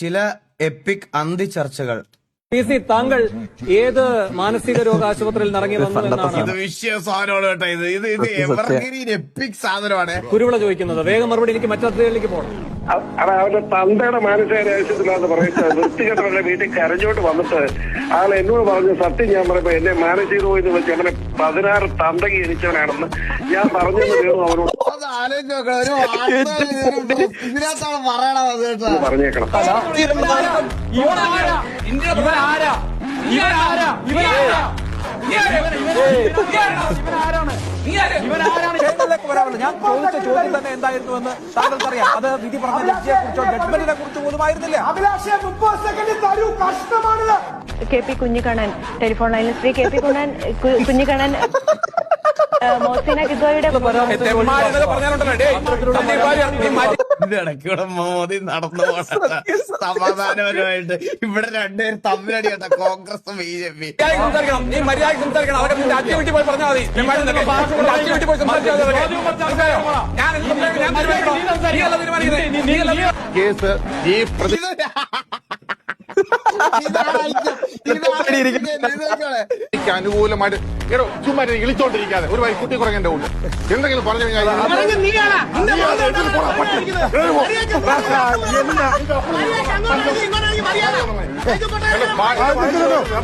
ചില എപ്പിക് അന്തി ചർച്ചകൾ താങ്കൾ ഏത് മാനസിക രോഗ ആശുപത്രിയിൽ ഇറങ്ങി വന്നു ഇത് എന്നാണ് വിഷയ സാധനമാണ് കേട്ടോ ഇത്. ഇത് ഇത് എവർഗ്രീൻ എപ്പിക് സാധനമാണ്. കുരുവിള ചോദിക്കുന്നത്. വേഗം മറുപടി എനിക്ക് മറ്റു പോകണം അ- അത് അവന്റെ തന്തയുടെ മാനസിക മാനസികാരാവശ്യത്തിലാന്ന് പറയുന്നത് വൃത്തികെട്ടവരുടെ വീട്ടിൽ കരഞ്ഞോട്ട് വന്നിട്ട് ആൾ എന്നോട് പറഞ്ഞു സത്യം ഞാൻ പറയുമ്പോ എന്നെ മാനസിക എന്ന് വെച്ച് അവനെ പതിനാറ് തന്തകി എനിച്ചവനാണെന്ന് ഞാൻ പറഞ്ഞെന്ന് തീർന്നു അവനോട്. ഒരു ഞാൻ ചോദിച്ച ചോദ്യം തന്നെ എന്തായിരുന്നു എന്ന് താങ്കൾക്കറിയാം. അത് വിധി പറഞ്ഞ ജഡ്ജിയെ കുറിച്ചോ ജഡ്ജ്മെന്റിനെ കുറിച്ച് പോലും ആയിരുന്നില്ല കെ പി കുഞ്ഞിക്കണ്ണൻ ടെലിഫോൺ ലൈനിൽ ശ്രീ കെ പി കുണ്ണൻ കു- കുഞ്ഞിക്കണ്ണൻ മോദി നടന്നു സമാധാനപരമായിട്ട് ഇവിടെ രണ്ടുപേരും തമ്മിലടി കേട്ടോ കോൺഗ്രസും ബി ജെ പി. കേസ് ഈ പ്രതി ക്ക് അനുകൂലമായിട്ട് ചുമ്മാ ഇളിച്ചോണ്ടിരിക്കാതെ. ഒരു കുറങ്ങേണ്ട ഉണ്ട് എന്തെങ്കിലും പറഞ്ഞു കഴിഞ്ഞാൽ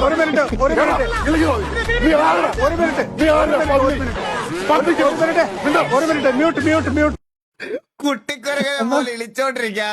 ഒരു മിനിറ്റ് ഒരു മിനിറ്റ്. Mute mute mute. കുട്ടിക്കൊരങ്ങനെ പോലെ ഇളിച്ചോണ്ടിരിക്കാ.